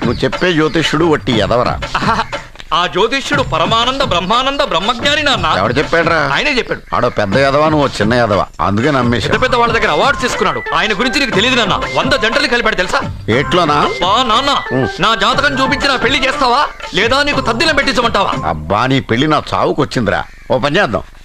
నువ్వు చెప్పే జ్యోతిష్యుడు వట్టి ఎదవరా ఆ జ్యోతిష్యుడు పరమానంద బ్రహ్మానంద బ్రహ్మజ్ఞాని నాన్న ఎవడు చెప్పాడురా? ఆయనే చెప్పాడు. ఆడో పెద్ద ఎదవా నువ్వు చిన్న ఎదవ అందుకే పెద్ద నమ్మేశా. పెద్ద వాళ్ళ దగ్గర అవార్డ్స్ తీసుకున్నాడు. ఆయన గురించి నీకు తెలియదు నాన్న. వంద జంటలు కలిపాడు తెలుసా? ఏట్లోనా? బా నాన్న నా జాతకం చూపించి నా పెళ్ళి చేస్తావా? లేదా నీకు తద్దిలం పెట్టించమంటావా? అబ్బా నీ పెళ్ళి నా చావుకు వచ్చిందిరా ఓ పని చేద్దాం.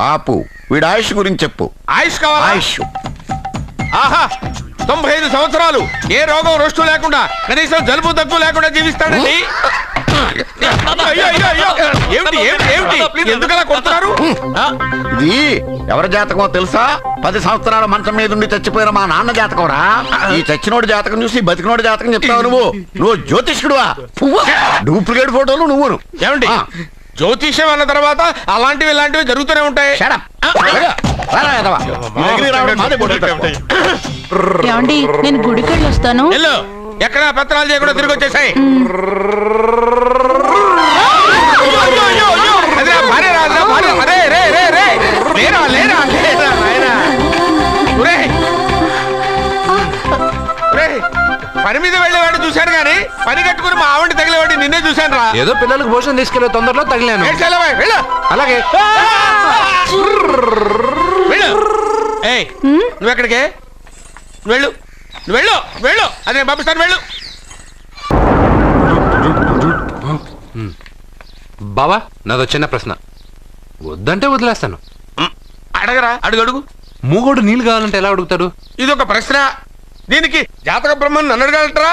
ఆపు. వీడి ఆయుష్ గురించి చెప్పు. ఆయుష్ కావాలా? ఆయుష్. ఆహా తొంభై ఐదు సంవత్సరాలు. ఏ రోగం రొస్టు లేకుండా కనీసం జలుబు దగ్గు లేకుండా జీవిస్తాడండి? అయ్యో, అయ్యో, అయ్యో. ఏమిటి ఏమిటి ఏమిటి? ఎందుకలా కొడుతున్నారు? ఆ, ఇది ఎవరి జాతకమో తెలుసా? పది సంవత్సరాల మంచం మీద ఉండి చచ్చిపోయిన మా నాన్న జాతకం రా ఈ చచ్చినోడి జాతకం చూసి బతికినోడి జాతకం చెప్తావు నువ్వు. నువ్వు జ్యోతిష్కుడువా? పువ్వు? డూప్లికేట్ ఫోటోలు నువ్వును. ఏమండి? ఆ. జ్యోతిష్యం అన్న తర్వాత అలాంటివి ఇలాంటివి జరుగుతూనే ఉంటాయి. ఏమండి నేను గుడికి వెళ్ళి వస్తాను ఎక్కడ పత్రాలు చేయకుండా తిరిగి వచ్చేసాయి. పని మీద వెళ్ళేవాడిని చూశాను కానీ పని కట్టుకుని మా ఆవిడ నిన్నే చూశాను రా ఏదో పిల్లలకు భోజనం తీసుకెళ్ళే తొందరలో తగిలాను. అలాగే. వెళ్ళు. ఏయ్ నువ్వు ఎక్కడికే? నువ్వు వెళ్ళు వెళ్ళు. వెళ్ళు అదే పంపిస్తాను వెళ్ళు. బావా నాదో చిన్న ప్రశ్న. వద్దంటే వదిలేస్తాను. అడగరా అడుగు అడుగు. మూగోడు నీళ్ళు కావాలంటే ఎలా అడుగుతాడు? ఇది ఒక ప్రశ్న. దీనికి జాతక బ్రహ్మను నన్ను అడగలటరా?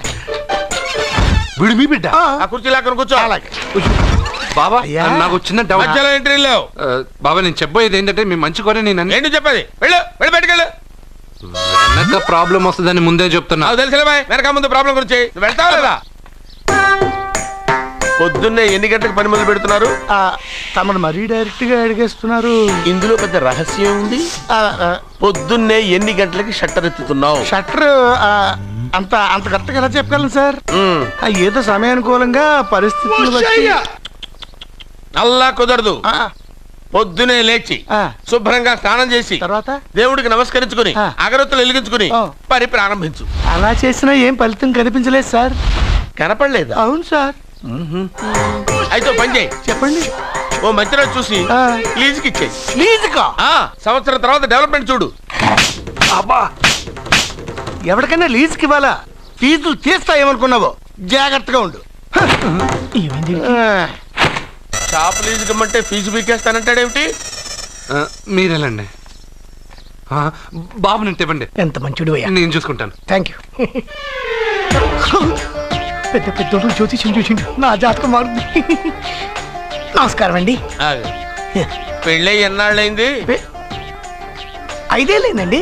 వీడు మీ బిడ్డ. ఆ, కుర్చీ లాక్కను కూర్చో. అలాగే. బాబా అయ్యా. నాకు చిన్న డౌట్ మధ్యలో ఎంట్రీ లేవు. ఆ, బాబా నేను చెప్పబోయేది ఏంటంటే మీ మంచి కోరే నేను అన్ని ఏంటి చెప్పేది? వెళ్ళు వెళ్ళి బయటకెళ్ళు వెనక ప్రాబ్లం వస్తుందని ముందే చెప్తున్నా. నాకు బాయ్ వెనక ముందు ప్రాబ్లం గురించి. నువ్వు వెళ్తావా లేదా? పొద్దున్నే ఎన్ని గంటలకు పని మొదలు పెడుతున్నారు? ఆ, తమను మరీ డైరెక్ట్గా అడిగేస్తున్నారు. ఇందులో పెద్ద రహస్యం ఉంది. పొద్దున్నే ఎన్ని గంటలకి షట్టర్ ఎత్తుతున్నావు? షట్టర్ ఆ, అంత అంత కరెక్ట్గా ఎలా చెప్పగలను సార్. ఆ, ఏదో సమయానుకూలంగా పరిస్థితులు బట్టి. అల్లా కుదరదు. ఆ, పొద్దునే లేచి ఆ. శుభ్రంగా స్నానం చేసి తర్వాత? దేవుడికి నమస్కరించుకుని ఆ. అగరొత్తులు వెలిగించుకుని ఆ. పని ప్రారంభించు. అలా చేసినా ఏం ఫలితం కనిపించలేదు సార్. కనపడలేదా? అవును సార్. అయితే ఓ పని చేయి. చెప్పండి. ఓ మంచి రోజు చూసి ఆ. లీజుకి ఇచ్చేయి. ఆ, సంవత్సరం తర్వాత డెవలప్మెంట్ చూడు. అబ్బా ఎవరికైనా లీజుకి ఇవ్వాలా? ఫీజులు తీస్తాయేమనుకున్నావో? జాగ్రత్తగా ఉండు. షాప్ లీజుకి ఇమ్మంటే ఫీజు పీకేస్తానంటాడేమిటి? మీరేలండి ఆ, బాబు నేను ఇవ్వండి ఎంత మంచిడు నేను చూసుకుంటాను. థ్యాంక్ యూ పెద్ద పెద్దోడు జ్యోతిష్యం చూసిండు. నా జాతకం మారుంది నమస్కారం అండి. పెళ్ళై ఎన్నాళ్ళైంది? ఐదేళ్ళైందండి.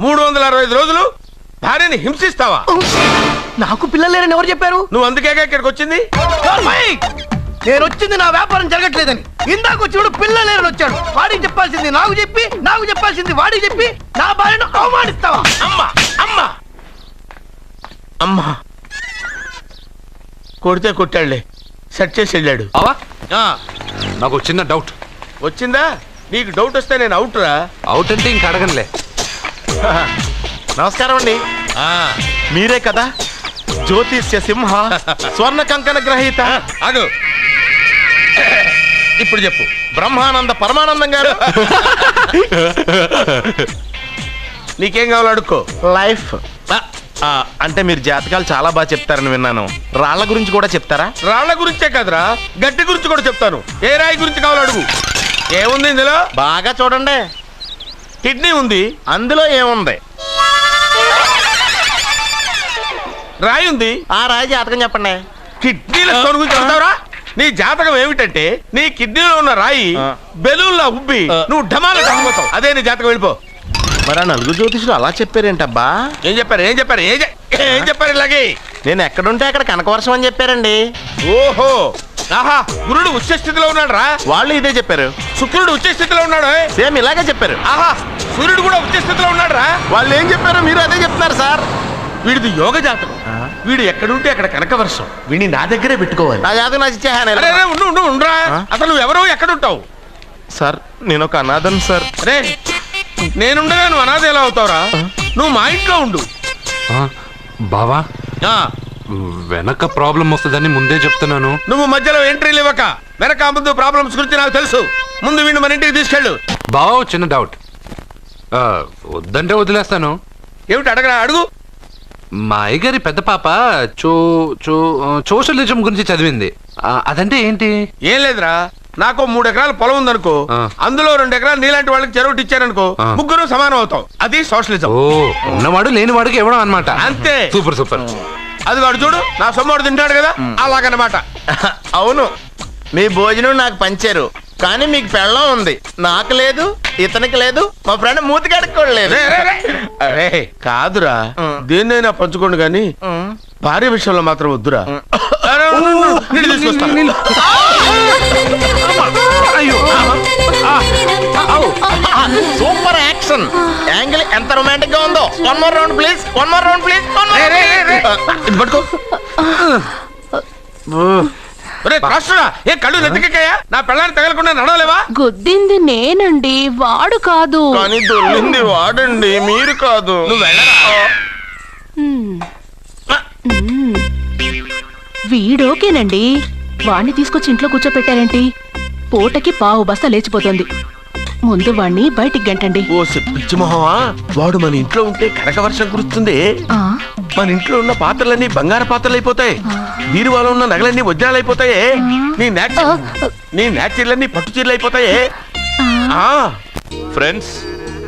మూడు వందల అరవై ఐదు రోజులు భార్యని హింసిస్తావా? నాకు పిల్లలు లేరని ఎవరు చెప్పారు? నువ్వు అందుకేగా ఇక్కడికి వచ్చింది! నేను వచ్చింది నా వ్యాపారం జరగట్లేదని. ఇందాక వచ్చినప్పుడు పిల్లలు లేరని వచ్చాడు. వాడికి చెప్పాల్సింది నాకు చెప్పి నాకు చెప్పాల్సింది వాడికి చెప్పి నా భార్యను అవమానిస్తావా? అమ్మా అమ్మా. అమ్మా. కొడితే కొట్టాడులే. సెట్ చేసి వెళ్ళాడు. ఆ, నాకు చిన్న డౌట్ వచ్చిందా? నీకు డౌట్ వస్తే నేను అవుట్ రా అవుట్ అంటే ఇంక అడగనులే. నమస్కారం అండి. మీరే కదా? జ్యోతిష్య సింహ స్వర్ణ కంకణ గ్రహీత. ఆగు. ఇప్పుడు చెప్పు. బ్రహ్మానంద పరమానందం గారు. నీకేం కావాలో అడుక్కో. లైఫ్ అంటే మీరు జాతకాలు చాలా బాగా చెప్తారని విన్నాను. రాళ్ళ గురించి కూడా చెప్తారా? రాళ్ళ గురించే కదరా. గట్టి గురించి కూడా చెప్తాను. ఏ రాయి గురించి కావాలో అడుగు. ఏముంది ఇందులో? బాగా చూడండి. కిడ్నీ ఉంది అందులో ఏముంది? రాయి ఉంది. ఆ రాయి జాతకం చెప్పండి. కిడ్నీల స్టోన్ గురించి చెప్తావురా? నీ జాతకం ఏమిటంటే నీ కిడ్నీలో ఉన్న రాయి. బెలూన్లా ఉబ్బి నువ్వు ఢమాల చచ్చిపోతావు అదే నీ జాతకం వెళ్ళిపో. మరి ఆ నలుగురు జ్యోతిషులు అలా చెప్పారేంటబ్బా? ఏం చెప్పారు ఏం చెప్పారు ఏం చెప్పారు ఇలాగే? నేను ఎక్కడుంటే అక్కడ కనకవర్షం అని చెప్పారండి. ఓహో ఆహా గురుడు ఉచ్చ స్థితిలో ఉన్నాడు రా వాళ్ళు ఇదే చెప్పారు. శుక్రుడు ఉచ్చ స్థితిలో ఉన్నాడు? సేమ్ ఇలాగే చెప్పారు. ఆహా సూర్యుడు కూడా ఉచ్చ స్థితిలో ఉన్నాడు రా వాళ్ళు ఏం చెప్పారు మీరు అదే చెప్తున్నారు సార్. వీడిది యోగ జాతకం. వీడు ఎక్కడుంటే అక్కడ కనకవర్షం వీడిని నా దగ్గరే పెట్టుకోవాలి. నా జాతకం అరే అరే, ఉండు ఉండు ఉండురా? అసలు నువ్వు ఎవరో ఎక్కడుంటావు? సార్ నేను ఒక అనాథన్ సార్. రే నేనుండగా నువ్వు అనాథ ఎలా అవుతావురా? నువ్వు మా ఇంట్లో ఉండు. ఆ, బావా? ఆ, వెనక ప్రాబ్లం వస్తుందని ముందే చెప్తున్నాను. నువ్వు మధ్యలో ఎంట్రీలు ఇవ్వక వెనక ముందు ప్రాబ్లమ్స్ గురించి నాకు తెలుసు. ముందు వీడిని మన ఇంటికి తీసుకెళ్ళు. బావా చిన్న డౌట్ వద్దంటే వదిలేస్తాను. ఏమిటి అడగరా అడుగు. మా అయ్యగారి పెద్ద పాప చో చో సోషలిజం గురించి చదివింది. అదంటే ఏంటి? ఏం లేదురా నాకు మూడు ఎకరాల పొలం ఉందనుకో. అందులో రెండు ఎకరాలు నీలాంటి వాళ్ళకి చెరువు ఇచ్చారనుకో. ముగ్గురు సమానం అవుతాం. అది సోషలిజం. ఓ ఉన్నవాడు లేనివాడికి ఇవ్వడం అనమాట అంతే. Super super. అది వాడు చూడు నా సొమ్మడు తింటాడు కదా అలాగనమాట అవును మీ భోజనం నాకు పంచారు కానీ మీకు పెళ్ళం ఉంది నాకు లేదు ఇతనికి లేదు మా ఫ్రెండ్ మూతి కడుక్కోలేదు. అరే కాదురా దేన్నైనా పంచుకోండి కానీ భార్య విషయంలో మాత్రం వద్దురా సూపర్ యాక్షన్ యాంగిల్ ఎంత రొమాంటిక్గా ఉందో. One more round please one more round please. ఇది పట్టుకో. రాష్ట్రుడా ఏ కళ్ళు నెత్తికెక్కాయా? నా పెళ్ళాన్ని తగలకుండా నడవలేవా? గుద్దింది నేనండి వాడు కాదు. కానీ దొల్లింది వాడండి మీరు కాదు. నువ్వు వెళ్ళరా? మ్మ్. మ్మ్. వీడోకేనండి వాణ్ణి తీసుకొచ్చి ఇంట్లో కూర్చోపెట్టారేంటి? పూటకి పావు బస్తా లేచిపోతుంది. ముందు వాణ్ణి బయటికి గంటండి. ఓ పిచ్చి మొహమా? వాడు మన ఇంట్లో ఉంటే కనక వర్షం కురుస్తుంది. ఆ, మన ఇంట్లో ఉన్న పాత్రలన్నీ బంగారు పాత్రలు అయిపోతాయి బీరువాలో ఉన్న నగలన్నీ వజ్రాలు అయిపోతాయి నీ నాచి నీ నాచీర్లన్నీ పట్టు చీరలు అయిపోతాయి ఆ. ఫ్రెండ్స్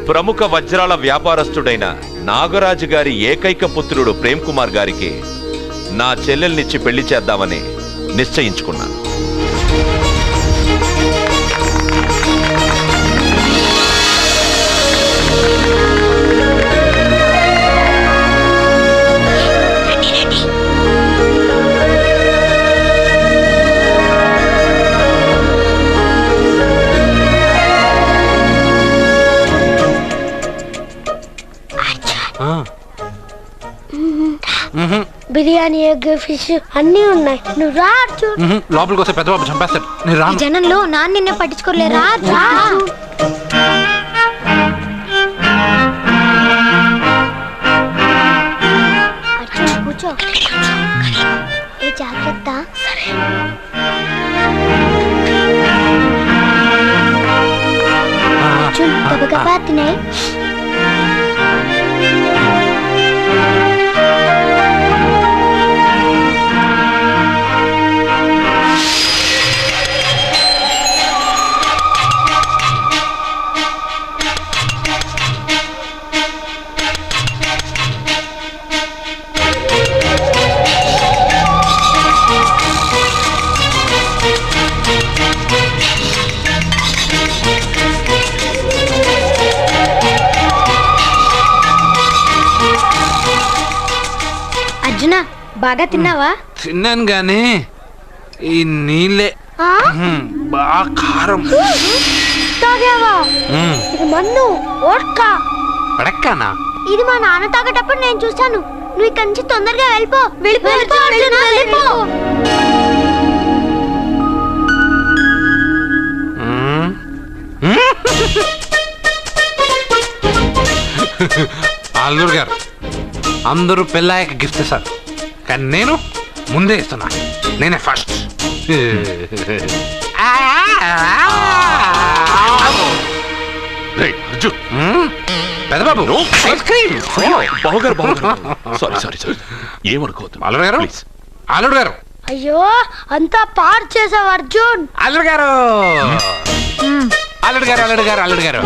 ప్రముఖ వజ్రాల వ్యాపారస్తుడైన నాగరాజు గారి ఏకైక పుత్రుడు ప్రేమ్ కుమార్ గారికి నా చెల్లెల్నిచ్చి పెళ్ళి చేద్దామని నిశ్చయించుకున్నాను. బిర్యానీ ఎగ్ ఫిష్ అన్నీ ఉన్నాయి. నువ్వు రా అర్జు. లోపలికి వస్తే పెద్ద బాబు చంపేస్తాడు. నేను ఈ రాను జనంలో నాన్న నిన్నే పట్టించుకోలే రా కూర్చో. ఏ జాగ్రత్త. అర్జున్ గబగబా తినే. బాగా తిన్నావా? తిన్నాను గానీ. ఈ నీళ్ళే. బాగా కారం. తాగావా? ఇది మన్ను పడక్కనా ఇది మా నాన్న తాగేటప్పుడు నేను చూశాను. నువ్వు ఇక్కడి నుంచి తొందరగా వెళ్ళిపో. వెళ్ళిపో. అల్లుడు గారు అందరూ పెళ్ళాయక గిఫ్ట్ ఇస్తారు. కానీ నేను ముందే ఇస్తున్నా. నేనే ఫస్ట్ రేయ్, అర్జున్. పెద్దబాబు ఐస్ క్రీమ్ బావగారు బావగారు. సారీ సారీ సారీ ఏమనుకోవద్దు అల్లుడు గారు? ప్లీజ్ అల్లుడు గారు. అయ్యో అంతా పాడు చేసావు అర్జున్. అల్లుడు గారు. అల్లుడు గారు అల్లుడు గారు అల్లుడు గారు.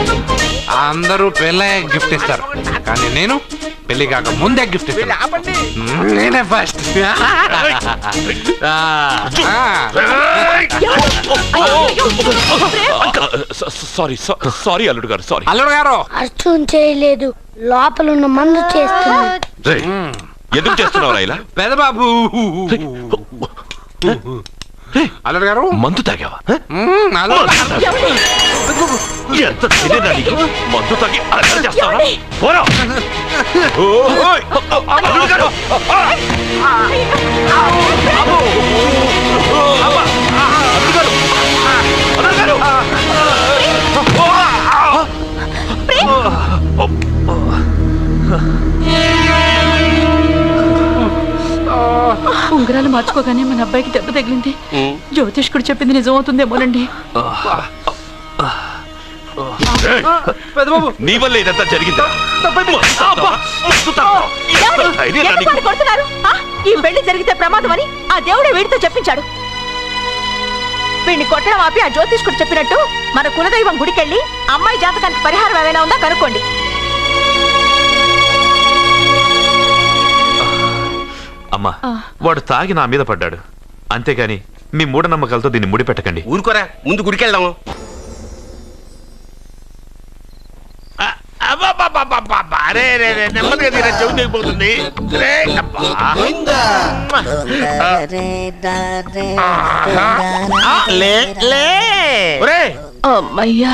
అందరూ పెళ్ళయ్య గిఫ్ట్ ఇస్తారు. కానీ నేను పెళ్ళి కాక ముందే గిఫ్ట్ నేనే ఫస్ట్. సారీ సారీ అల్లుడు గారు సారీ. అల్లుడు గారు. అర్జున్ చేయలేదు. లోపల ఉన్న మందు చేస్తున్నా. రేయ్, ఎందుకు చేస్తున్నావురా ఇలా? పెద్దబాబు అల్లుడు గారు మందు తాగావా హ? మ్మ్, అల్లుడు గారు. ఎంత తెలియదా నీకు మందు తాగి అలా చేస్తావా పోరా ఓయ్! అల్లుడు గారు! ఆ! అబ్బో! అబ్బా! అల్లుడు గారు! అల్లుడు గారు! ఉంగరాలు మార్చుకోగానే మన అబ్బాయికి దెబ్బ తగిలింది. జ్యోతిష్ కూడా చెప్పింది నిజమవుతుందేమోనండి. నీ వల్ల ఇదంతా జరిగిందా. ఈ పెళ్ళి జరిగితే ప్రమాదం అని ఆ దేవుడే వీడితో చెప్పించాడు. వీడిని కొట్టడం ఆపి ఆ జ్యోతిష్కుడు చెప్పినట్టు మన కులదైవం గుడికెళ్ళి అమ్మాయి జాతకానికి పరిహారం ఏమైనా ఉందా కనుక్కోండి. అమ్మా వాడు తాగి నా మీద పడ్డాడు. అంతేగాని మీ మూఢనమ్మకాలతో దీన్ని ముడిపెట్టకండి. ఊరుకోరా ముందు గుడికెళ్దాము. అమ్మయ్యా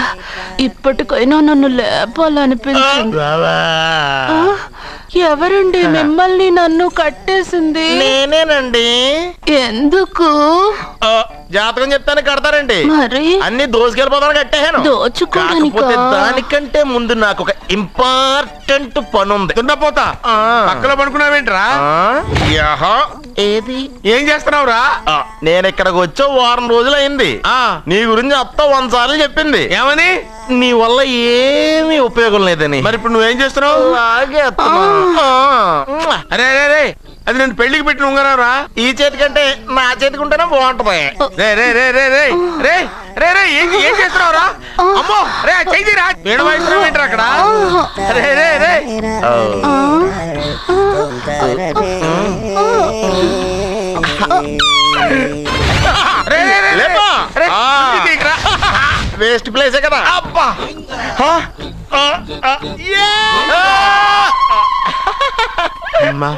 ఇప్పటికైనా నన్ను లేపాలనిపించింది. ఎవరండి మిమ్మల్ని నన్ను కట్టేసింది? నేనేనండి. ఎందుకు? ఆ, జాతకం చెప్తాను కడతారండి. మరి? అన్ని దోసుకెళ్ళిపోతాను కట్టేహాను దోచుకోడానికా? కాకపోతే దానికంటే ముందు నాకు ఒక ఇంపార్టెంట్ పని ఉంది ఆ. పక్కలో పడుకున్నావేంట్రా? ఏది? ఏం చేస్తున్నావురా? నేను ఇక్కడికి వచ్చే వారం రోజులు అయింది ఆ, నీ గురించి అత్త వంద సార్లు చెప్పింది. ఏమని? నీ వల్ల ఏమీ ఉపయోగం లేదని మరి ఇప్పుడు నువ్వేం చేస్తున్నావు అలాగే. అరే అరే రే అది నేను పెళ్ళికి పెట్టిన ఉంగరావురా ఈ చేతి కంటే నా చేతికి ఉంటేనే బాగుంటది రే రే రే రే రే రే రే రే ఏం ఏం చేస్తున్నావురా అమ్మో రే చెయ్యిరా వేణు వయసు ఏంట్రా అక్కడ రే రే రే రే రే రే. రే. వేస్ట్ ప్లేసే కదా అబ్బా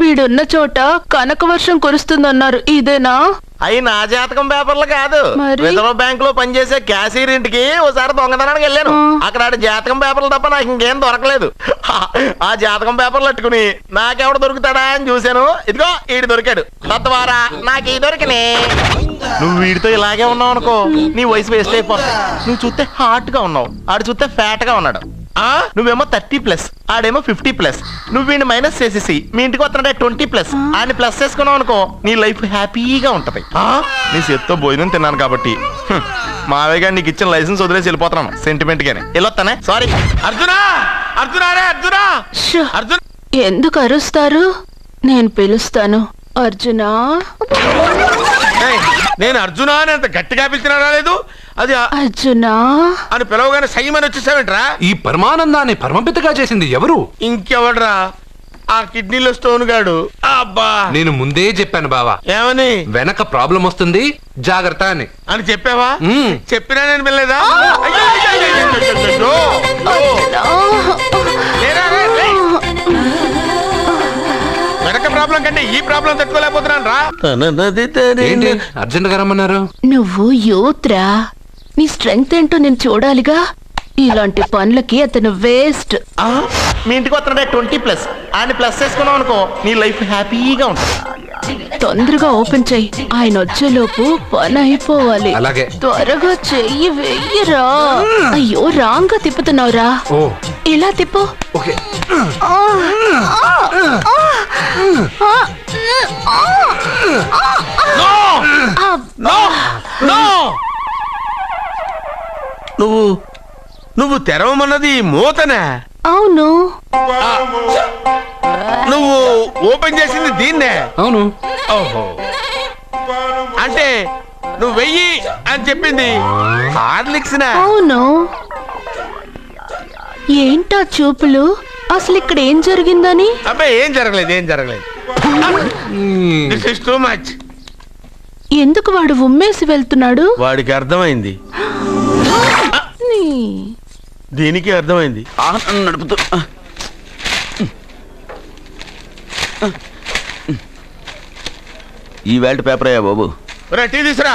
వీడున్న చోట కనక వర్షం కురుస్తుందన్నారు. ఇదేనా? అయి నా జాతకం పేపర్లు కాదు. మరి? రిజర్వ్ బ్యాంక్లో పనిచేసే క్యాషియర్ ఇంటికి ఒకసారి దొంగతనానికి వెళ్ళాను. అక్కడ ఆడి జాతకం పేపర్లు తప్ప నాకు ఇంకేం దొరకలేదు. ఆ జాతకం పేపర్లు పట్టుకుని నాకెవడు దొరుకుతాడా అని చూశాను. ఇదిగో ఈడు దొరికాడు. తద్వారా నాకు ఈ దొరికినే నువ్వు వీడితో ఇలాగే ఉన్నావు అనుకో నీ వయసు వేస్ట్ అయిపోతుంది నువ్వు చూస్తే హాట్గా ఉన్నావు. ఆడు చూస్తే ఫ్యాట్గా ఉన్నాడు. ఆ? నువ్వేమో థర్టీ ప్లస్ ఆడేమో ఫిఫ్టీ ప్లస్ నువ్వు వీడిని మైనస్ చేసేసి మీ ఇంటికి వస్తున్నాడే ట్వంటీ ప్లస్ ఆయన ప్లస్ చేసుకున్నావు అనుకో నీ లైఫ్ హ్యాపీగా ఉంటది. ఆ? నీ చేత్తో భోజనం తిన్నాను కాబట్టి. మావయ్య గారు నీకు ఇచ్చిన లైసెన్స్ వదిలేసి వెళ్ళిపోతున్నాను సెంటిమెంట్ గానే. వెళ్ళొస్తానే సారీ అర్జునా! అర్జునా రే అర్జునా! అర్జున్! ఎందుకు అరుస్తారు? నేను పిలుస్తాను. అర్జునా! నేను అర్జునా అని అంత గట్టిగా పిలిచినా రాలేదు అది ఆ- అర్జునా అని పిలవగానే సైమని వచ్చేసావేంట్రా ఈ పరమానందాన్ని పరమపితగా చేసింది ఎవరు ఇంకెవడ్రా ఆ కిడ్నీలో స్టోన్ గాడు అబ్బా నేను ముందే చెప్పాను బావా ఏమని వెనక ప్రాబ్లం వస్తుంది జాగ్రత్త అని అని చెప్పావా మ్మ్. చెప్పినా నేను వెళ్ళలేదా అయ్యో, అయ్యో, అయ్యో, అయ్యో, అయ్యో, అయ్యో. అర్జునా ప్రాబ్లం కంటే ఈ ప్రాబ్లం తట్టుకోలేకపోతున్నాను రా. ఏంటి? అర్జెంట్గా రమ్మన్నారు? నువ్వు యూత్రా. నీ స్ట్రెంగ్త్ ఏంటో నేను చూడాలిగా. ఇలాంటి పనులకి అతను వేస్ట్. ఆ, మీ ఇంటికి వస్తున్నాడే ట్వంటీ ప్లస్. ఆయన ప్లస్ చేసుకున్నావు అనుకో నీ లైఫ్ హ్యాపీగా ఉంటుంది. తొందరగా ఓపెన్ చెయ్యి ఆయన వచ్చేలోపు పని అయిపోవాలి. అలాగే. త్వరగా చెయ్యి వెయ్యరా అయ్యో రాంగ్గా తిప్పుతున్నావురా. ఓ. ఇలా తిప్పు? ఓకే. నువ్వు నువ్వు తెరవమన్నది మూతనే. అవును. నువ్వు ఓపెన్ చేసింది దీన్నే. అవును. ఓహో. అంటే నువ్వు వెయ్యి అని చెప్పింది హార్లిక్స్ అవును. ఏంటా చూపులు? అసలు ఇక్కడ ఏం జరిగిందని? అబ్బాయి ఏం జరగలేదు ఏం జరగలేదు. దిస్ ఇస్ టూ మచ్ ఎందుకు వాడు ఉమ్మేసి వెళ్తున్నాడు? వాడికి అర్థమైంది. నీ. దీనికి అర్థమైంది. వాహనం నడుపుతూ. ఈ వేల్ట్ పేపర్ అయ్యా బాబు. రా టీ తీసురా.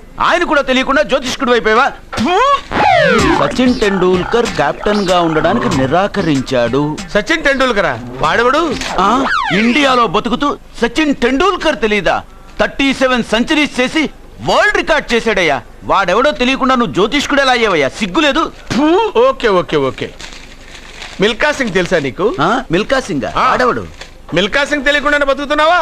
ఆయన కూడా తెలియకుండా జ్యోతిష్కుడు వైపోయావా సచిన్ టెండూల్కర్ కెప్టెన్గా ఉండడానికి నిరాకరించాడు. సచిన్ టెండూల్కరా? వాడెవడు? ఆ ఇండియాలో బతుకుతూ సచిన్ టెండూల్కర్ తెలీదా? థర్టీ సెవెన్ సెంచరీస్ చేసి వరల్డ్ రికార్డ్ చేశాడయ్యా. వాడెవడో తెలియకుండా నువ్వు జ్యోతిష్కుడు ఎలా అయ్యావయ్యా? సిగ్గులేదు okay okay okay. Milkha Singh తెలుసా నీకు? ఆ, మిల్కా సింగ్? ఆ. వాడెవడు? మిల్కా సింగ్ తెలియకుండానే బతుకుతున్నావా?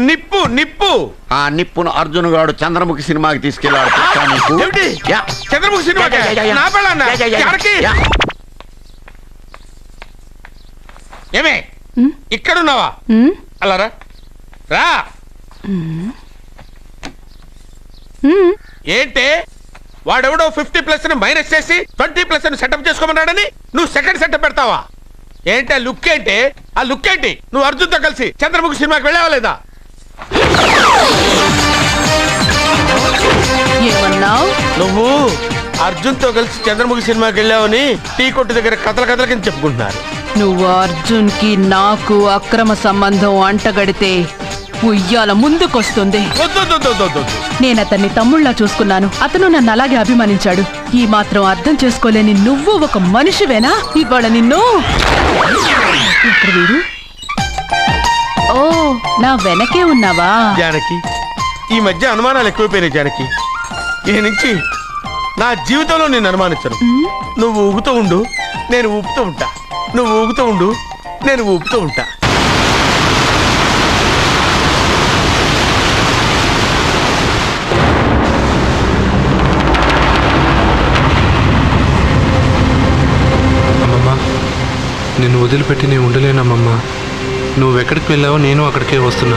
నిప్పు నిప్పు ఆ నిప్పును అర్జున్ గాడు చంద్రముఖి సినిమాకి తీసుకెళ్ళాడు తెలుసా నీకు? ఏమిటి? Yeah. Chandramukhi cinema yeah, yeah, yeah, yeah. నా పెళ్ళాన్నా యా, యా, యా, యా. ఎక్కడికి? యా. ఏమే ఉమ్, ఇక్కడున్నావా ఉమ్, అలా రా రా ఉమ్. ఏంటే వాడెవడో ఫిఫ్టీ ప్లస్ని మైనస్ చేసి ట్వంటీ ప్లస్ని సెటప్ చేసుకోమన్నాడని నువ్వు సెకండ్ సెటప్ పెడతావా ఏంటి ఆ లుక్ ఏంటి ఆ లుక్ ఏంటి నువ్వు అర్జున్తో కలిసి చంద్రముఖి సినిమాకి వెళ్ళావా లేదా ఏమన్నావు? నువ్వు అర్జున్తో కలిసి చంద్రముఖి సినిమాకి వెళ్ళావని టీ కొట్టు దగ్గర కథల కథల కింద చెప్పుకుంటున్నారు. నువ్వు అర్జున్కి నాకు అక్రమ సంబంధం అంటగడితే ఉయ్యాల ముందుకొస్తుంది. నేను అతన్ని తమ్ముళ్ళ చూసుకున్నాను. అతను నన్ను అలాగే అభిమానించాడు. ఈ మాత్రం అర్థం చేసుకోలేని నువ్వు ఒక మనిషివేనా? ఇవాళ నిన్ను ఎక్కడ వీడు ఓ నా వెనకే ఉన్నావా? జానకి ఈ మధ్య అనుమానాలు ఎక్కువైపోయినాయి జానకి. ఈ నుంచి నా జీవితంలో నేను అనుమానించను. నువ్వు ఊగుతూ ఉండు నేను ఊపుతూ ఉంటా. నువ్వు ఊగుతూ ఉండు నేను ఊపుతూ ఉంటా. అమ్మమ్మ నిన్ను వదిలిపెట్టి నేను ఉండలేనమ్మమ్మా. నువ్వెక్కడికి వెళ్ళావో నేను అక్కడికే వస్తున్నా.